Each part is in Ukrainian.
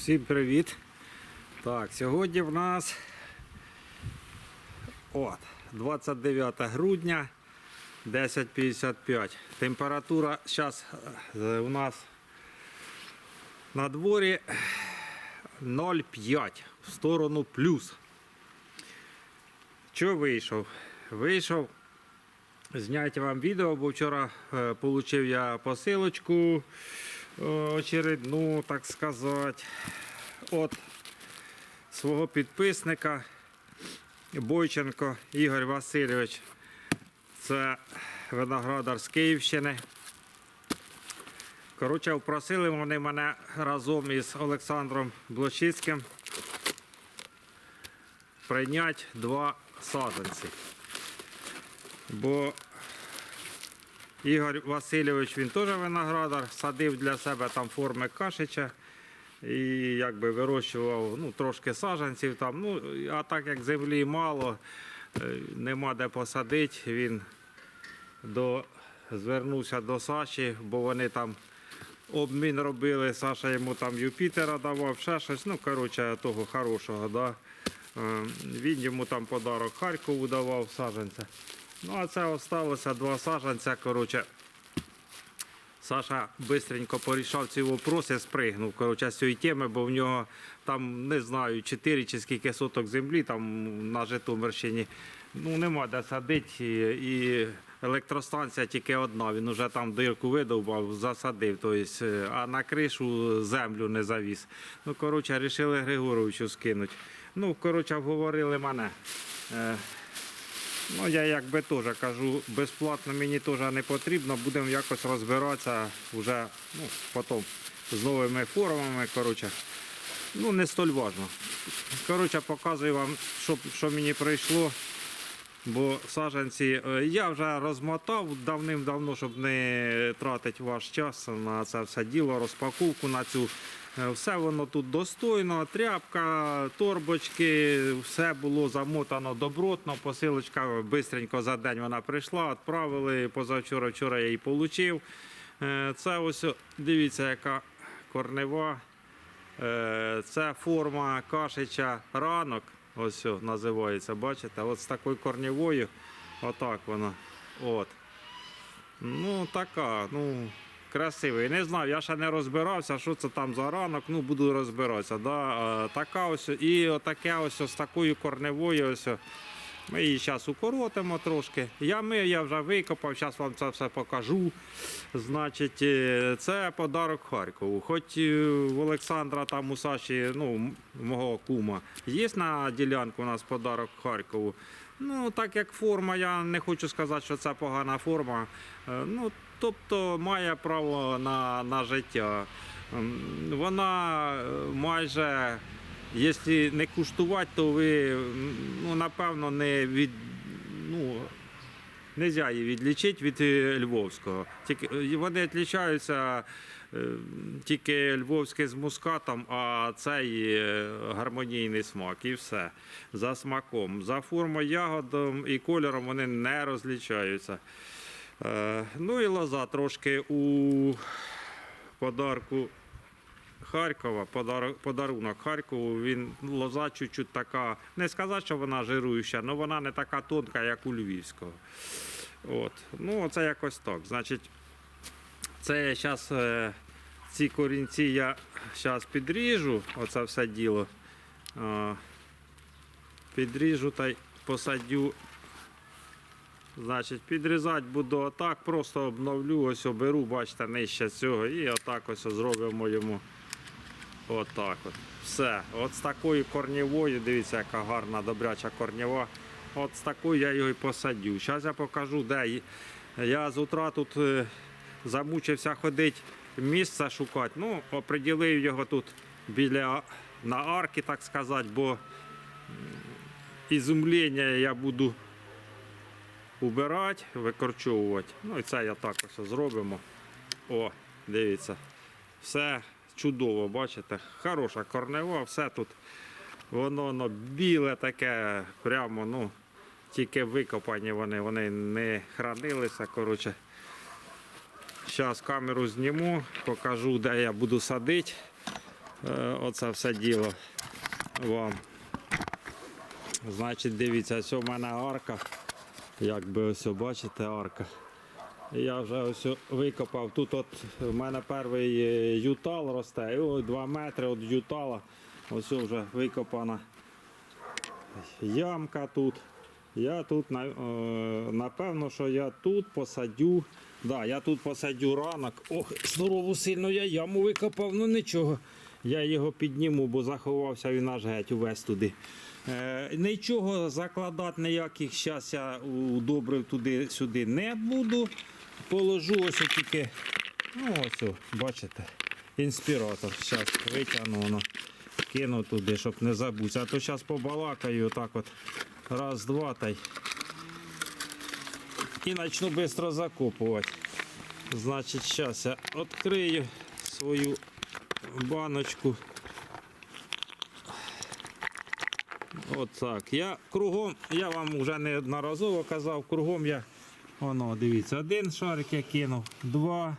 Всім привіт. Так, сьогодні в нас от, 29 грудня 10.55. Температура зараз у нас на дворі 0,5 в сторону плюс. Що вийшов? Вийшов зняти вам відео, бо вчора е, отримав я посилочку е, очередну, так сказати, от свого підписника Бойченко Ігор Васильович. Це виноградар з Київщини. Коротше, просили вони мене разом із Олександром Блочицьким прийняти два саджанці. Бо Ігор Васильович, він теж виноградар, садив для себе там форми кашича і якби вирощував ну, трошки саджанців там. Ну, а так як землі мало, е, нема де посадити, він до, звернувся до Саші, бо вони там обмін робили. Саша йому там Юпітера давав, ще щось, ну, коротше, того хорошого. Да? Е, Він йому там подарок Харкову давав саджанця. Ну, а це осталося два саджанця. Коротше, Саша швидко порішав ці вопроси, спригнув коротше, з цієї теми, бо в нього там, не знаю, 4 чи скільки соток землі там на Житомирщині. Ну, нема де садити. І, електростанція тільки одна. Він вже там дирку видовбав, засадив. Тобто, е, а на кришу землю не завіз. Ну, коротше, вирішили Григоровичу скинути. Ну, коротше, вговорили мене. Ну, я якби теж кажу, безплатно мені теж не потрібно, будемо якось розбиратися вже ну, потім з новими формами. Коротше. Ну, не столь важно. Коротше, показую вам, що, що мені прийшло. Бо саджанці е, я вже розмотав давним-давно, щоб не тратити ваш час на це все діло, розпаковку на цю. Е, Все воно тут достойно, тряпка, торбочки, все було замотано добротно. Посилочка швидко за день вона прийшла, відправили. Позавчора вчора я її отримав. Це ось, дивіться, яка корнева. Е, Це форма кашича ранок. Ось називається, бачите? От з такою корневою. Отак вона. От. Ну, така, ну, красивий. Не знаю, я ще не розбирався, що це там за ранок, ну буду розбиратися. Да? Е, Така ось, і отаке ось з такою корневою. Ось. Ми її зараз укоротимо трошки. Я мив, я вже викопав, зараз вам це все покажу. Значить, е, це подарок Харкову. Хоч е, в Олександра там у Саші, ну, мого кума, є на ділянку у нас подарок Харкову. Ну, так як форма, я не хочу сказати, що це погана форма. Ну, тобто має право на, на життя. Вона е, майже, якщо не куштувати, то ви ну, напевно не від. Ну, Нельзя її відлічити від е, львовського. Тільки е, вони відрізняються е, тільки львовське з мускатом, а цей гармонійний смак і все. За смаком. За формою ягодом і кольором вони не розлічаються. Е, Ну і лоза трошки у подарку Харкова, подар- подарунок Харкову, він лоза чуть-чуть така, не сказати, що вона жируюча, але вона не така тонка, як у Львівського. От. Ну, оце якось так. Значить, це зараз ці корінці я зараз підріжу, оце все діло. Підріжу та й посадю. Значить, підрізати буду отак, просто обновлю, ось оберу, бачите, нижче цього, і отак ось зробимо йому. Отак от. Все. От з такою корнєвою, дивіться, яка гарна, добряча корнєва. От з такою я його і посадю. Зараз я покажу, де. Я з утра тут е, замучився ходити, місце шукати. Ну, оприділив його тут біля на арки, так сказати, бо ізумлення я буду убирати, викорчовувати. Ну і це я так ось зробимо. О, дивіться. Все чудово, бачите? Хороша корнева, все тут. Воно, воно біле таке, прямо, ну, тільки викопані вони, вони не хранилися. Коротше. Зараз камеру зніму, покажу, де я буду садити. е, оце все діло вам. Значить, дивіться, ось у мене арка. Як би ось бачите, арка. Я вже ось викопав. Тут от у мене перший е, ютал росте. І ось 2 метри від ютала. Ось вже викопана ямка тут. Я тут е, напевно, що я тут посадю. Да, я тут посадю ранок. Ох, здорову сильно я яму викопав, ну нічого. Я його підніму, бо заховався він аж геть увесь туди. Е, нічого закладати ніяких зараз я удобрив туди-сюди не буду. Положу ось тільки, ну ось, бачите, інспіратор. Зараз витягну воно, кину туди, щоб не забути. А то зараз побалакаю отак от. Раз, два та й. І почну швидко закопувати. Значить, зараз я відкрию свою баночку. От так. Я кругом, я вам вже неодноразово казав, кругом я, воно, дивіться, один шарик я кинув, два,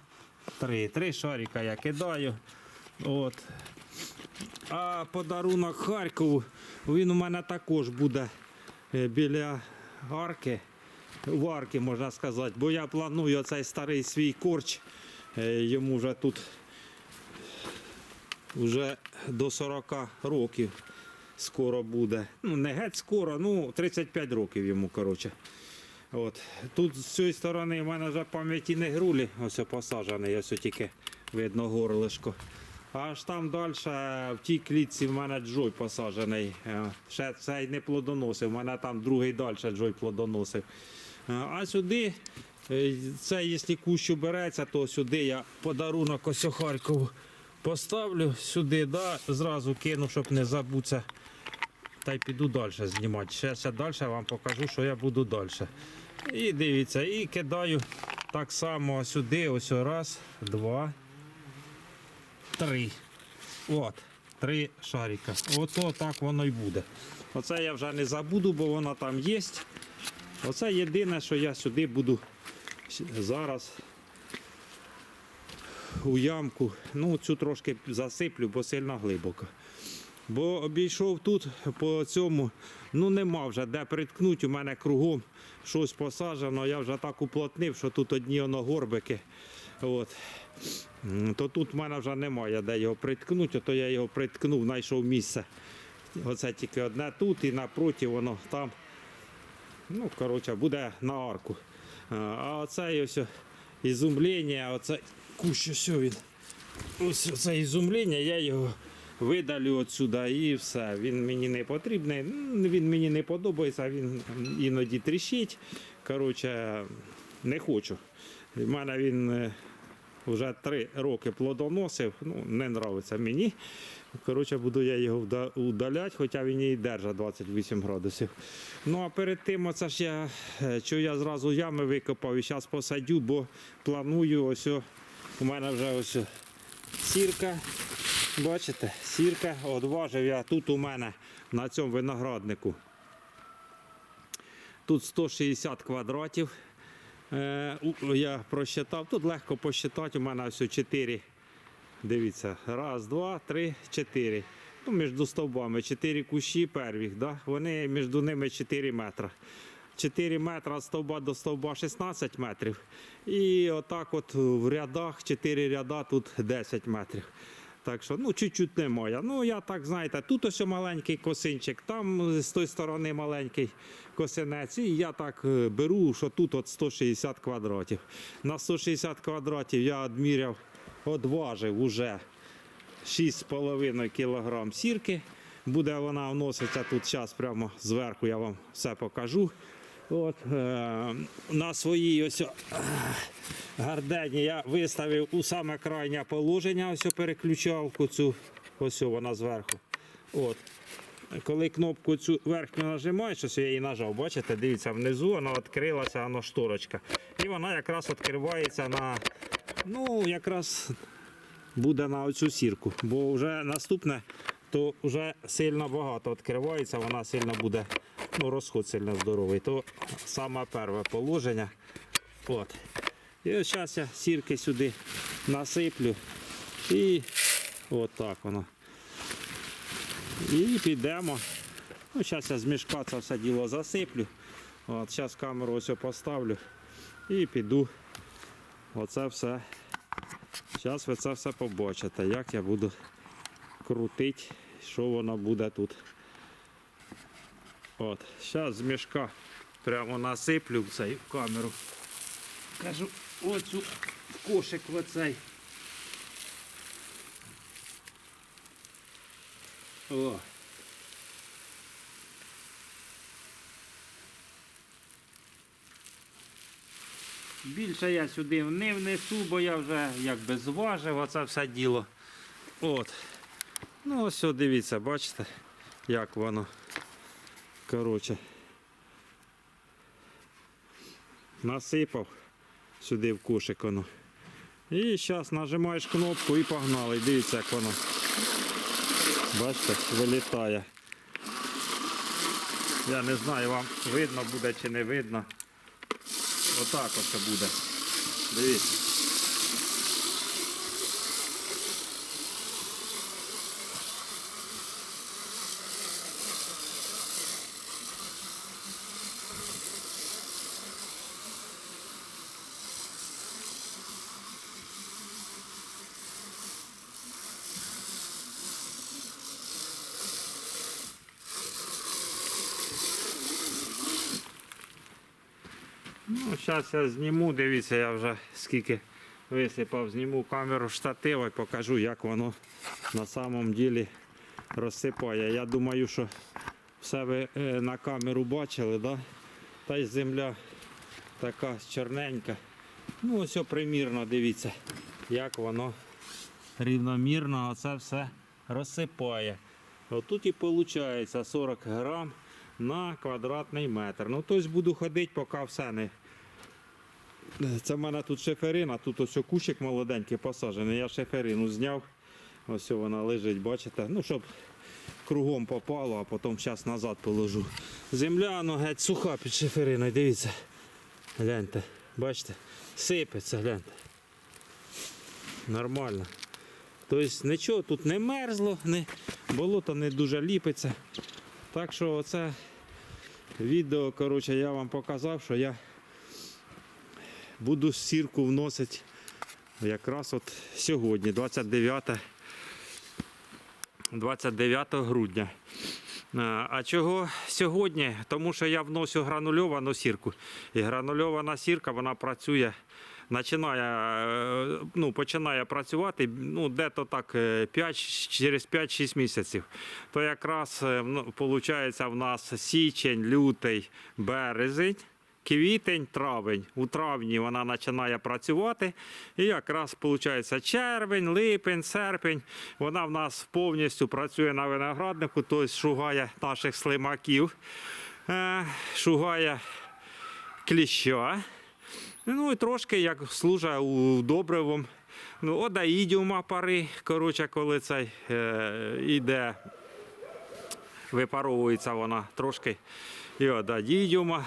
три. Три шарика я кидаю. От. А подарунок Харкову, він у мене також буде е, біля арки. В арки, можна сказати, бо я планую цей старий свій корч. е, Йому вже тут вже до 40 років скоро буде. Ну, не геть скоро, ну 35 років йому, коротше. От. Тут з цієї сторони в мене вже пам'яті не грулі, ось посаджений, ось тільки видно горлишко. Аж там далі, в тій клітці в мене джой посаджений. Е, Ще цей не плодоносив, в мене там другий далі джой плодоносив. Е, А сюди, е, це якщо кущ береться, то сюди я подарунок ось Харкову поставлю сюди, да, зразу кину, щоб не забутися. Та й піду далі знімати. Ще, ще далі вам покажу, що я буду далі. І дивіться, і кидаю так само сюди, ось раз, два, три. От, три шарика. Ото так воно й буде. Оце я вже не забуду, бо воно там є. Оце єдине, що я сюди буду зараз у ямку. Ну, цю трошки засиплю, бо сильно глибоко. Бо обійшов тут по цьому, ну нема вже де приткнути. У мене кругом щось посаджено. Я вже так уплотнив, що тут одні воно горбики. От. То тут в мене вже немає де його приткнути, то я його приткнув, знайшов місце. Оце тільки одне тут і напроти воно там. Ну, коротше, буде на арку. А, оце ось ізумлення, оце кущ ось він. Ось це ізумлення, я його видалю отсюди і все. Він мені не потрібний. Він мені не подобається, він іноді тріщить. Коротше, не хочу. У мене він е, вже три роки плодоносив, ну, не подобається мені. Коротше, буду я його удаляти, хоча він і держить 28 градусів. Ну а перед тим, оце ж я, е, що я зразу ями викопав і зараз посадю, бо планую ось. У мене вже ось сірка. Бачите, сірка, одважив я тут у мене на цьому винограднику. Тут 160 квадратів. Е, я просчитав, тут легко посчитати, у мене ось 4. Дивіться, раз, два, три, чотири. Ну, між стовбами 4 кущі первих, да? вони між ними 4 метри. 4 метри від стовба до стовба 16 метрів. І отак от в рядах, 4 ряда, тут 10 метрів. Так що, ну, чуть-чуть немає. Ну, я так, знаєте, тут ось маленький косинчик, там з тої сторони маленький косинець. І я так е, беру, що тут от 160 квадратів. На 160 квадратів я відміряв, одважив уже 6,5 кг сірки. Буде вона вноситься тут зараз прямо зверху, я вам все покажу. От, е, на своїй ось гардені я виставив у саме крайнє положення, ось переключалку цю, ось вона зверху. От. Коли кнопку цю верхню нажимаєш, ось я її нажав, бачите, дивіться, внизу вона відкрилася воно шторочка. І вона якраз відкривається на, ну, якраз буде на оцю сірку. Бо вже наступне, то вже сильно багато відкривається, вона сильно буде, ну, розход сильно здоровий. То саме перше положення. От. І ось зараз я сірки сюди насиплю. І от так воно. І підемо. Ну, зараз я з мішка це все діло засиплю. От, зараз камеру ось поставлю і піду. Оце все. Зараз ви це все побачите, як я буду крутити, що воно буде тут. От, зараз з мішка прямо насиплю в цей в камеру. Кажу, оцю кошик оцей. О. Більше я сюди не внесу, бо я вже якби зважив оце все діло. От. Ну ось дивіться, бачите, як воно. Коротше. Насипав сюди в кошик воно. І зараз нажимаєш кнопку і погнали. Дивіться, як воно. Бачите, вилітає. Я не знаю, вам видно буде чи не видно. Отак ось буде. Дивіться. Ну, зараз я зніму, дивіться, я вже скільки висипав, зніму камеру штатива і покажу, як воно на самом ділі розсипає. Я думаю, що все ви е, на камеру бачили, да? та й земля така чорненька. Ну, ось примірно, дивіться, як воно рівномірно оце все розсипає. Отут і виходить 40 грам на квадратний метр. Ну, тобто буду ходити, поки все не. Це в мене тут шиферина, тут ось кущик молоденький посаджений. Я шиферину зняв. Ось вона лежить, бачите? Ну, щоб кругом попало, а потім зараз назад положу. Земля ну, геть суха під шифериною, дивіться. Гляньте, бачите, сипеться, гляньте. Нормально. Тобто нічого тут не мерзло, не, болото не дуже ліпиться. Так що оце відео, коротше, я вам показав, що я буду сірку вносити якраз от сьогодні, 29, 29 грудня. А чого сьогодні? Тому що я вносю гранульовану сірку. І гранульована сірка вона працює, починає, е, ну, починає працювати ну, дето так е, 5, через 5-6 місяців. То якраз виходить в нас січень, лютий, березень. Квітень, травень. У травні вона починає працювати. І якраз виходить червень, липень, серпень. Вона в нас повністю працює на винограднику, тобто шугає наших слимаків, е, шугає кліща. Ну і трошки як служить у добривом. Ну, одаїдіума пари, коротше, коли цей е, іде, випаровується вона трошки і одадідіума.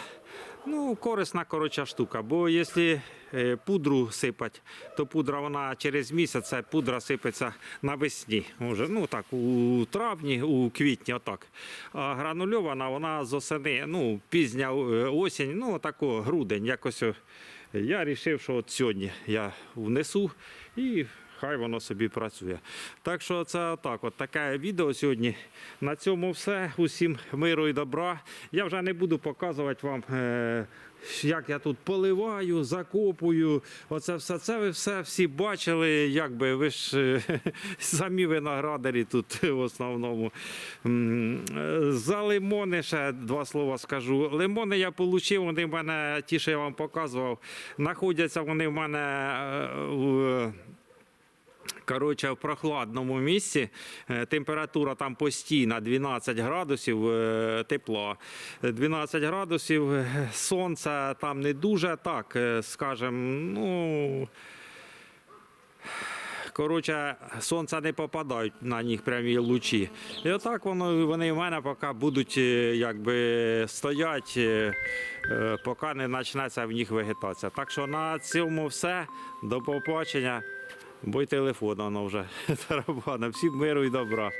Ну, корисна коротша штука, бо якщо е, пудру сипати, то пудра вона через місяць ця пудра сипеться навесні. Уже, ну так, у травні, у квітні, отак. А гранульована вона з осени, ну, пізня е, осінь, ну тако грудень. Якось я вирішив, що от сьогодні я внесу і хай воно собі працює. Так що це так, от таке відео сьогодні. На цьому все. Усім миру і добра. Я вже не буду показувати вам. Е- як я тут поливаю, закопую, оце все це ви все всі бачили. Якби ви ж е, самі виноградарі тут в основному. Е, За лимони ще два слова скажу. Лимони я отримав, вони в мене, ті, що я вам показував, знаходяться вони в мене. Коротше, в прохладному місці е, температура там постійна 12 градусів е, тепла. 12 градусів е, сонця там не дуже так, скажем, ну. Коротше, сонце не попадають на них прямі лучі. І отак воно, вони в мене поки будуть якби стоять, е, поки не почнеться в них вегетація. Так що на цьому все. До побачення. Бо й телефон воно вже тарабана. Всім миру і добра.